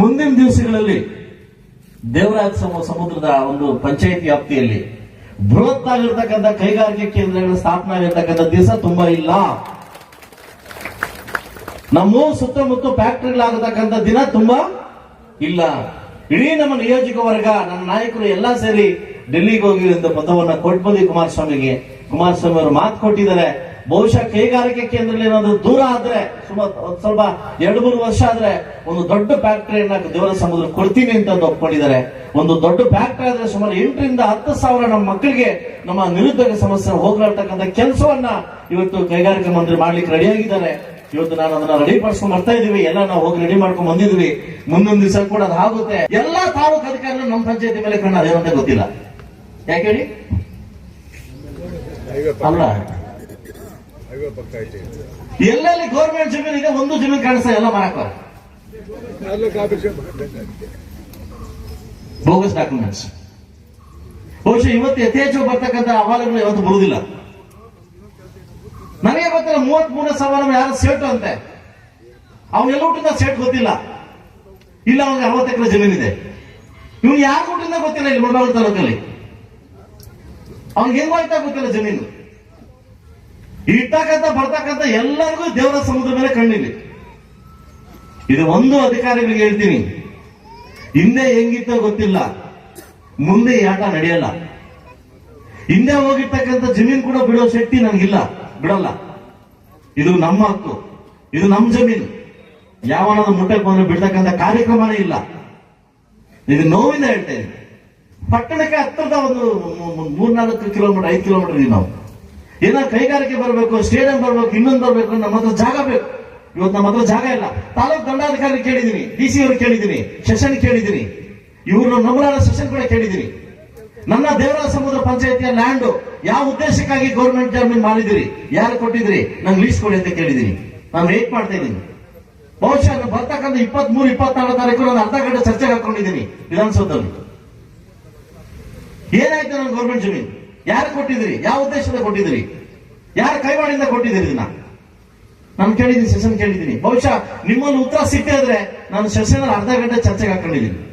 ಮುಂದಿನ ದಿವಸಗಳಲ್ಲಿ ದೇವರಾಜ ಸಮುದ್ರದ ಒಂದು ಪಂಚಾಯತಿ ವ್ಯಾಪ್ತಿಯಲ್ಲಿ ಬೃಹತ್ ಆಗಿರ್ತಕ್ಕಂಥ ಕೈಗಾರಿಕೆ ಕೇಂದ್ರಗಳ ಸ್ಥಾಪನೆ ಆಗಿರ್ತಕ್ಕಂಥ ದಿವಸ ತುಂಬಾ ಇಲ್ಲ. ನಮ್ಮ ಸುತ್ತಮುತ್ತ ಫ್ಯಾಕ್ಟರಿಗಳಾಗತಕ್ಕಂಥ ದಿನ ತುಂಬಾ ಇಲ್ಲ. ಇಡೀ ನಮ್ಮ ನಿಯೋಜಕ ವರ್ಗ, ನಮ್ಮ ನಾಯಕರು ಎಲ್ಲಾ ಸೇರಿ ಡೆಲ್ಲಿಗೆ ಹೋಗಿ ಒಂದು ಪದವನ್ನ ಕೊಟ್ಬಂದಿ ಕುಮಾರಸ್ವಾಮಿಗೆ. ಕುಮಾರಸ್ವಾಮಿ ಅವರು ಮಾತು ಕೊಟ್ಟಿದ್ದಾರೆ. ಬಹುಶಃ ಕೈಗಾರಿಕೆ ಕೇಂದ್ರದಲ್ಲಿ ಏನಾದ್ರು ದೂರ ಆದ್ರೆ, ಸುಮಾರು ಸ್ವಲ್ಪ ಎರಡು, ಮೂರು ವರ್ಷ ಆದ್ರೆ ಒಂದು ದೊಡ್ಡ ಫ್ಯಾಕ್ಟರಿಯನ್ನ ದೇವರ ಸಮುದ್ರ ಕೊಡ್ತೀನಿ ಅಂತ ಒಪ್ಕೊಂಡಿದ್ದಾರೆ. ಒಂದು ದೊಡ್ಡ ಫ್ಯಾಕ್ಟರಿ ಆದ್ರೆ ಸುಮಾರು ಎಂಟರಿಂದ ಹತ್ತು ಸಾವಿರ ನಮ್ಮ ಮಕ್ಕಳಿಗೆ ನಮ್ಮ ನಿರುದ್ಯೋಗ ಸಮಸ್ಯೆ ಹೋಗ್ಲಾಡ್ತಕ್ಕಂಥ ಕೆಲಸವನ್ನ ಇವತ್ತು ಕೈಗಾರಿಕಾ ಮಂತ್ರಿ ಮಾಡ್ಲಿಕ್ಕೆ ರೆಡಿಯಾಗಿದ್ದಾರೆ ಇವತ್ತು ನಾನು ಅದನ್ನ ರೆಡಿ ಮಾಡ್ಸ್ಕೊಂಡ್ ಬರ್ತಾ ಇದೀವಿ. ಎಲ್ಲ ನಾವು ಹೋಗಿ ರೆಡಿ ಮಾಡ್ಕೊಂಡ್ ಬಂದಿದ್ವಿ. ಮುಂದೊಂದು ದಿವಸ ಕೂಡ ಅದು ಆಗುತ್ತೆ. ಎಲ್ಲಾ ತಾಲೂಕು ಅಧಿಕಾರಿಗಳು ನಮ್ಮ ಪಂಚಾಯತಿ ಮೇಲೆ ಕಣ್ಣ ಅದೇನಂತ ಗೊತ್ತಿಲ್ಲ. ಯಾಕೆ ಹೇಳಿ? ಅಲ್ಲ. ಎಲ್ಲೆಲ್ಲಿ ಗೌರ್ಮೆಂಟ್ ಜಮೀನು ಇದೆ ಒಂದು ಜಮೀನು ಕಾಣಿಸ್ತಾ ಎಲ್ಲ ಮಾರಾಕ ಬೋಗಸ್ ಡಾಕ್ಯುಮೆಂಟ್ಸ್ ಬಹುಶಃ ಇವತ್ತು ಯಥೇಚ್ಛ ಬರ್ತಕ್ಕಂಥ ಅಹವಾಲುಗಳು ಇವತ್ತು ಬರುವುದಿಲ್ಲ. ನನಗೆ ಗೊತ್ತಿಲ್ಲ ಮೂವತ್ತ್ ಮೂರನೇ ಸಾವಿರ ಯಾರು ಸೇಟು ಅಂತೆ? ಅವನೆಲ್ಲ ಊಟದ ಸೇಟ್ ಗೊತ್ತಿಲ್ಲ. ಇಲ್ಲ ಅವನಿಗೆ ಅರವತ್ತು ಎಕರೆ ಜಮೀನಿದೆ ಇವ್ನು ಯಾರು ಊಟದಿಂದ ಗೊತ್ತಿಲ್ಲ ಇಲ್ಲಿ ಮುಳಬಾಗಿಲು ತಾಲೂಕಲ್ಲಿ. ಅವ್ನಿಗೆ ಹೆಂಗ್ ಹೋಯ್ತಾ ಗೊತ್ತಿಲ್ಲ ಜಮೀನು. ಇರ್ತಕ್ಕಂಥ, ಬರ್ತಕ್ಕಂಥ ಎಲ್ಲರಿಗೂ ದೇವರ ಸಮುದ್ರ ಮೇಲೆ ಕಣ್ಣಿಲ್ಲ ಇದು ಒಂದು ಅಧಿಕಾರಿಗಳಿಗೆ ಹೇಳ್ತೀನಿ. ಹಿಂದೆ ಹೆಂಗಿತ್ತೋ ಗೊತ್ತಿಲ್ಲ. ಮುಂದೆ ಆಟ ನಡೆಯಲ್ಲ. ಹಿಂದೆ ಹೋಗಿರ್ತಕ್ಕಂಥ ಜಮೀನ್ ಕೂಡ ಬಿಡೋ ಶಕ್ತಿ ನನಗಿಲ್ಲ. ಬಿಡಲ್ಲ. ಇದು ನಮ್ಮ ಹಕ್ಕು. ಇದು ನಮ್ಮ ಜಮೀನು. ಯಾವನದ ಮುಟ್ಟಕ್ಕೆ ಬಂದ್ರೆ ಬಿಡ್ತಕ್ಕಂಥ ಕಾರ್ಯಕ್ರಮನೇ ಇಲ್ಲ. ಇದು ನೋವಿಂದ ಹೇಳ್ತೇನೆ. ಪಟ್ಟಣಕ್ಕೆ ಹತ್ತಿರದ ಒಂದು ಮೂರ್ನಾಲ್ಕು ಕಿಲೋಮೀಟರ್, ಐದು ಕಿಲೋಮೀಟರ್ ನಾವು. ಏನೋ ಕೈಗಾರಿಕೆ ಬರಬೇಕು, ಸ್ಟೇಡಿಯಂ ಬರಬೇಕು, ಇನ್ನೊಂದು ಬರಬೇಕು ನಮ್ಮ ಹತ್ರ ಜಾಗ ಬೇಕು. ಇವತ್ತು ನಮ್ಮ ಹತ್ರ ಜಾಗ ಇಲ್ಲ. ತಾಲೂಕ್ ದಂಡಾಧಿಕಾರಿ ಕೇಳಿದೀನಿ ಡಿ ಸಿ ಅವರು ಕೇಳಿದೀನಿ ಸೆಷನ್ ಕೇಳಿದೀನಿ ಇವರು ನಮ್ಮ ಸೆಷನ್ ಕೂಡ ಕೇಳಿದೀನಿ ನನ್ನ ದೇವರ ಸಮುದ್ರ ಪಂಚಾಯತಿಯ ಲ್ಯಾಂಡ್ ಯಾವ ಉದ್ದೇಶಕ್ಕಾಗಿ ಗೌರ್ಮೆಂಟ್ ಜಮೀನ್ ಮಾಡಿದಿರಿ, ಯಾರು ಕೊಟ್ಟಿದ್ರಿ, ನಂಗೆ ಲೀಸ್ ಕೊಡಿ ಅಂತ ಕೇಳಿದೀನಿ ನಾನು ವೇಟ್ ಮಾಡ್ತಾ ಇದ್ದೀನಿ. ಬಹುಶಃ ಬರ್ತಕ್ಕಂಥ ಇಪ್ಪತ್ತ್ ಮೂರು ಇಪ್ಪತ್ತಾರು ತಾರೀಕು ನಾನು ಅರ್ಧ ಗಂಟೆ ಚರ್ಚೆಗೆ ಹಾಕೊಂಡಿದ್ದೀನಿ ವಿಧಾನಸೌಧದಲ್ಲಿ. ಏನಾಯ್ತು ನನ್ನ ಗೌರ್ಮೆಂಟ್ ಜಮೀನು? ಯಾರು ಕೊಟ್ಟಿದ್ರಿ? ಯಾವ ಉದ್ದೇಶದ ಕೊಟ್ಟಿದ್ದೀರಿ ಯಾರ ಕೈವಾಡಿಂದ ಕೊಟ್ಟಿದ್ದೀರಿ ಇದನ್ನ? ನಾನು ಕೇಳಿದ್ದೀನಿ, ಸೆಷನ್ ಕೇಳಿದ್ದೀನಿ. ಬಹುಶಃ ನಿಮ್ಮನ್ನು ಉತ್ತರ ಸಿಕ್ಕೇ ಇದ್ರೆ ನಾನು ಸೆಷನ್ ಅರ್ಧ ಗಂಟೆ ಚರ್ಚೆಗೆ ಹಾಕೊಂಡಿದ್ದೀನಿ.